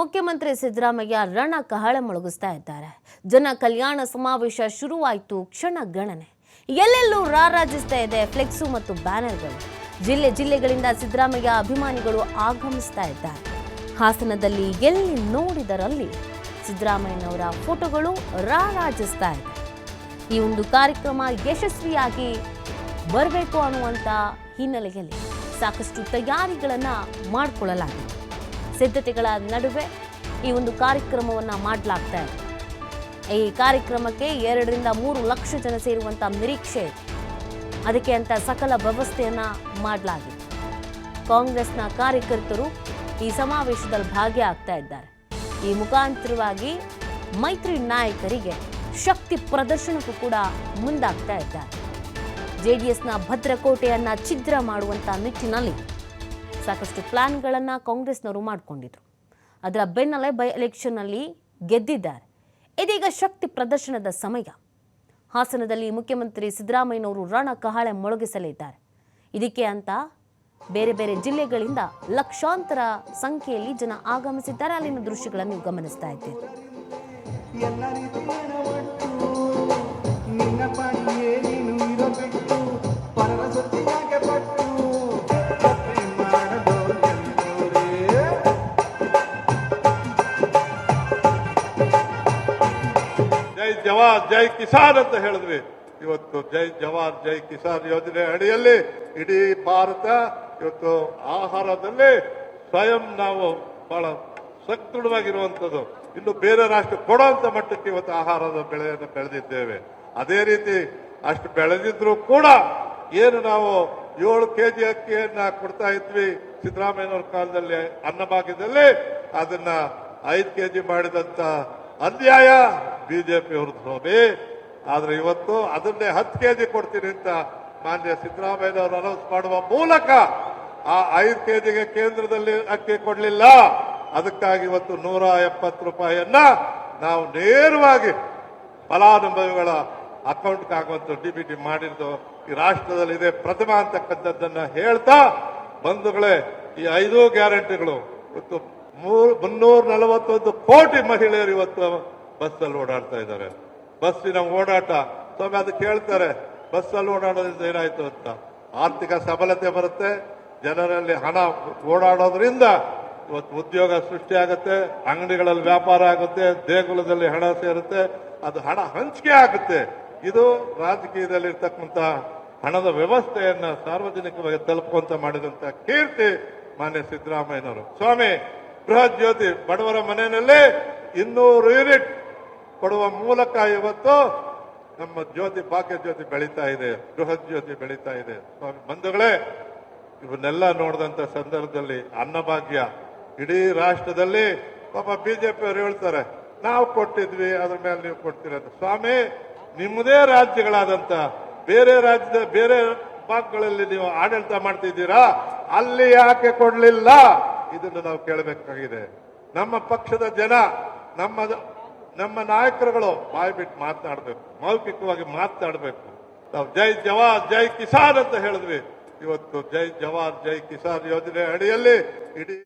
ಮುಖ್ಯಮಂತ್ರಿ ಸಿದ್ದರಾಮಯ್ಯ ರಣ ಕಹಳ ಮೊಳಗಿಸ್ತಾ ಇದ್ದಾರೆ. ಜನ ಕಲ್ಯಾಣ ಸಮಾವೇಶ ಶುರುವಾಯಿತು, ಕ್ಷಣ ಗಣನೆ. ಎಲ್ಲೆಲ್ಲೂ ರಾರಾಜಿಸ್ತಾ ಇದೆ ಫ್ಲೆಕ್ಸು ಮತ್ತು ಬ್ಯಾನರ್ಗಳು. ಜಿಲ್ಲೆ ಜಿಲ್ಲೆಗಳಿಂದ ಸಿದ್ದರಾಮಯ್ಯ ಅಭಿಮಾನಿಗಳು ಆಗಮಿಸ್ತಾ ಇದ್ದಾರೆ. ಹಾಸನದಲ್ಲಿ ಎಲ್ಲಿ ನೋಡಿದರಲ್ಲಿ ಸಿದ್ದರಾಮಯ್ಯನವರ ಫೋಟೋಗಳು ರಾರಾಜಿಸ್ತಾ ಇದೆ. ಈ ಒಂದು ಕಾರ್ಯಕ್ರಮ ಯಶಸ್ವಿಯಾಗಿ ಬರಬೇಕು ಅನ್ನುವಂಥ ಹಿನ್ನೆಲೆಯಲ್ಲಿ ಸಾಕಷ್ಟು ತಯಾರಿಗಳನ್ನು ಮಾಡಿಕೊಳ್ಳಲಾಗಿದೆ. ಸಿದ್ಧತೆಗಳ ನಡುವೆ ಈ ಒಂದು ಕಾರ್ಯಕ್ರಮವನ್ನು ಮಾಡಲಾಗ್ತಾ ಇದೆ. ಈ ಕಾರ್ಯಕ್ರಮಕ್ಕೆ ಎರಡರಿಂದ ಮೂರು ಲಕ್ಷ ಜನ ಸೇರುವಂಥ ನಿರೀಕ್ಷೆ ಅದಕ್ಕೆ ಅಂತ ಸಕಲ ವ್ಯವಸ್ಥೆಯನ್ನು ಮಾಡಲಾಗಿದೆ. ಕಾಂಗ್ರೆಸ್ನ ಕಾರ್ಯಕರ್ತರು ಈ ಸಮಾವೇಶದಲ್ಲಿ ಭಾಗಿಯಾಗ್ತಾ ಇದ್ದಾರೆ. ಈ ಮುಖಾಂತರವಾಗಿ ಮೈತ್ರಿ ನಾಯಕರಿಗೆ ಶಕ್ತಿ ಪ್ರದರ್ಶನಕ್ಕೂ ಕೂಡ ಮುಂದಾಗ್ತಾ ಇದ್ದಾರೆ. ಜೆಡಿಎಸ್ನ ಭದ್ರಕೋಟೆಯನ್ನು ಛಿದ್ರ ಮಾಡುವಂಥ ನಿಟ್ಟಿನಲ್ಲಿ ಸಾಕಷ್ಟು ಪ್ಲ್ಯಾನ್ಗಳನ್ನು ಕಾಂಗ್ರೆಸ್ನವರು ಮಾಡಿಕೊಂಡಿದ್ರು. ಅದರ ಬೆನ್ನಲ್ಲೇ ಬೈ ಎಲೆಕ್ಷನ್ನಲ್ಲಿ ಗೆದ್ದಿದ್ದಾರೆ. ಇದೀಗ ಶಕ್ತಿ ಪ್ರದರ್ಶನದ ಸಮಯ. ಹಾಸನದಲ್ಲಿ ಮುಖ್ಯಮಂತ್ರಿ ಸಿದ್ದರಾಮಯ್ಯನವರು ರಣ ಕಹಳೆ ಮೊಳಗಿಸಲಿದ್ದಾರೆ. ಇದಕ್ಕೆ ಅಂತ ಬೇರೆ ಬೇರೆ ಜಿಲ್ಲೆಗಳಿಂದ ಲಕ್ಷಾಂತರ ಸಂಖ್ಯೆಯಲ್ಲಿ ಜನ ಆಗಮಿಸಿದ್ದಾರೆ. ಅಲ್ಲಿನ ದೃಶ್ಯಗಳನ್ನು ನೀವು ಗಮನಿಸ್ತಾ ಇದ್ದೀರಿ. ಜವಾನ್ ಜೈ ಕಿಸಾನ್ ಅಂತ ಹೇಳಿದ್ವಿ. ಇವತ್ತು ಜೈ ಜವಾನ್ ಜೈ ಕಿಸಾನ್ ಯೋಜನೆ ಅಡಿಯಲ್ಲಿ ಇಡೀ ಭಾರತ ಇವತ್ತು ಆಹಾರದಲ್ಲಿ ಸ್ವಯಂ ನಾವು ಬಹಳ ಸದೃಢವಾಗಿರುವಂತದ್ದು ಇನ್ನು ಬೇರೆ ರಾಷ್ಟ್ರ ಕೊಡುವಂತ ಮಟ್ಟಕ್ಕೆ ಇವತ್ತು ಆಹಾರದ ಬೆಳೆಯನ್ನು ಬೆಳೆದಿದ್ದೇವೆ. ಅದೇ ರೀತಿ ಅಷ್ಟು ಬೆಳೆದಿದ್ರು ಕೂಡ ಏನು ನಾವು ಏಳು ಕೆಜಿ ಅಕ್ಕಿಯನ್ನ ಕೊಡ್ತಾ ಇದ್ವಿ ಸಿದ್ದರಾಮಯ್ಯನವ್ರ ಕಾಲದಲ್ಲಿ ಅನ್ನಭಾಗ್ಯದಲ್ಲಿ. ಅದನ್ನ ಐದು ಕೆಜಿ ಮಾಡಿದಂತ ಅನ್ಯಾಯ ಬಿಜೆಪಿ ಅವ್ರದ್ದು ಸ್ವಾಮಿ ಆದ್ರೆ ಇವತ್ತು ಅದನ್ನೇ ಹತ್ತು ಕೆ ಜಿ ಕೊಡ್ತೀನಿ ಅಂತ ಮಾನ್ಯ ಸಿದ್ದರಾಮಯ್ಯನವರು ಅನೌನ್ಸ್ ಮಾಡುವ ಮೂಲಕ ಆ ಐದು ಕೆ ಜಿಗೆ ಕೇಂದ್ರದಲ್ಲಿ ಅಕ್ಕಿ ಕೊಡಲಿಲ್ಲ. ಅದಕ್ಕಾಗಿ ಇವತ್ತು ನೂರ ಎಪ್ಪತ್ತು ರೂಪಾಯಿಯನ್ನ ನಾವು ನೇರವಾಗಿ ಫಲಾನುಭವಿಗಳ ಅಕೌಂಟ್ಗೆ ಆಗುವಂತ ಡಿಬಿಟಿ ಮಾಡಿದ್ದು ಈ ರಾಷ್ಟ್ರದಲ್ಲಿ ಇದೆ ಪ್ರಥಮ ಅಂತಕ್ಕಂಥದ್ದನ್ನ ಹೇಳ್ತಾ, ಬಂಧುಗಳೇ, ಈ ಐದು ಗ್ಯಾರಂಟಿಗಳು. ಇವತ್ತು ಮುನ್ನೂರ ನಲವತ್ತೊಂದು ಕೋಟಿ ಮಹಿಳೆಯರು ಇವತ್ತು ಬಸ್ಸಲ್ಲಿ ಓಡಾಡ್ತಾ ಇದ್ದಾರೆ. ಬಸ್ಸಿನ ಓಡಾಟ, ಸ್ವಾಮಿ ಅದು ಕೇಳ್ತಾರೆ, ಬಸ್ಸಲ್ಲಿ ಓಡಾಡೋದ್ರಿಂದ ಏನಾಯ್ತು ಅಂತ. ಆರ್ಥಿಕ ಸಬಲತೆ ಬರುತ್ತೆ, ಜನರಲ್ಲಿ ಹಣ ಓಡಾಡೋದ್ರಿಂದ ಇವತ್ತು ಉದ್ಯೋಗ ಸೃಷ್ಟಿಯಾಗುತ್ತೆ ಅಂಗಡಿಗಳಲ್ಲಿ ವ್ಯಾಪಾರ ಆಗುತ್ತೆ, ದೇಗುಲದಲ್ಲಿ ಹಣ ಸೇರುತ್ತೆ, ಅದು ಹಣ ಹಂಚಿಕೆ ಆಗುತ್ತೆ. ಇದು ರಾಜಕೀಯದಲ್ಲಿ ಇರ್ತಕ್ಕಂಥ ಹಣದ ವ್ಯವಸ್ಥೆಯನ್ನ ಸಾರ್ವಜನಿಕವಾಗಿ ತಲುಪುವಂತ ಮಾಡಿದಂತ ಕೀರ್ತಿ ಮಾನ್ಯ ಸಿದ್ದರಾಮಯ್ಯನವರು. ಸ್ವಾಮಿ, ಬೃಹತ್ ಜ್ಯೋತಿ ಬಡವರ ಮನೆಯಲ್ಲಿ ಇನ್ನೂರು ಯೂನಿಟ್ ಕೊಡುವ ಮೂಲಕ ಇವತ್ತು ನಮ್ಮ ಜ್ಯೋತಿ, ಭಾಗ್ಯ ಜ್ಯೋತಿ ಬೆಳೀತಾ ಇದೆ, ಬೃಹತ್ ಜ್ಯೋತಿ ಬೆಳೀತಾ ಇದೆ. ಸ್ವಾಮಿ, ಬಂಧುಗಳೇ, ಇವನ್ನೆಲ್ಲ ನೋಡಿದಂತ ಸಂದರ್ಭದಲ್ಲಿ ಅನ್ನಭಾಗ್ಯ. ಇಡೀ ರಾಷ್ಟ್ರದಲ್ಲಿ ಪಾಪ ಬಿಜೆಪಿ ಅವರು ಹೇಳ್ತಾರೆ, ನಾವು ಕೊಟ್ಟಿದ್ವಿ, ಅದ್ರ ಮೇಲೆ ನೀವು ಕೊಡ್ತೀರ ಅಂತ. ಸ್ವಾಮಿ, ನಿಮ್ಮದೇ ರಾಜ್ಯಗಳಾದಂತ ಬೇರೆ ರಾಜ್ಯದ, ಬೇರೆ ಭಾಗಗಳಲ್ಲಿ ನೀವು ಆಡಳಿತ ಮಾಡ್ತಿದ್ದೀರಾ? ಅಲ್ಲಿ ಯಾಕೆ ಕೊಡ್ಲಿಲ್ಲ? ಇದನ್ನು ನಾವು ಕೇಳಬೇಕಾಗಿದೆ. ನಮ್ಮ ಪಕ್ಷದ ಜನ, ನಮ್ಮ ನಮ್ಮ ನಾಯಕರುಗಳು ಬಾಯಿ ಬಿಟ್ಟು ಮಾತನಾಡಬೇಕು, ಮೌಖಿಕವಾಗಿ ಮಾತನಾಡಬೇಕು. ನಾವು ಜೈ ಜವಾನ್, ಜೈ ಕಿಸಾನ್ ಅಂತ ಹೇಳಿದ್ವಿ. ಇವತ್ತು ಜೈ ಜವಾನ್, ಜೈ ಕಿಸಾನ್ ಯೋಜನೆ ಅಡಿಯಲ್ಲಿ ಇಡೀ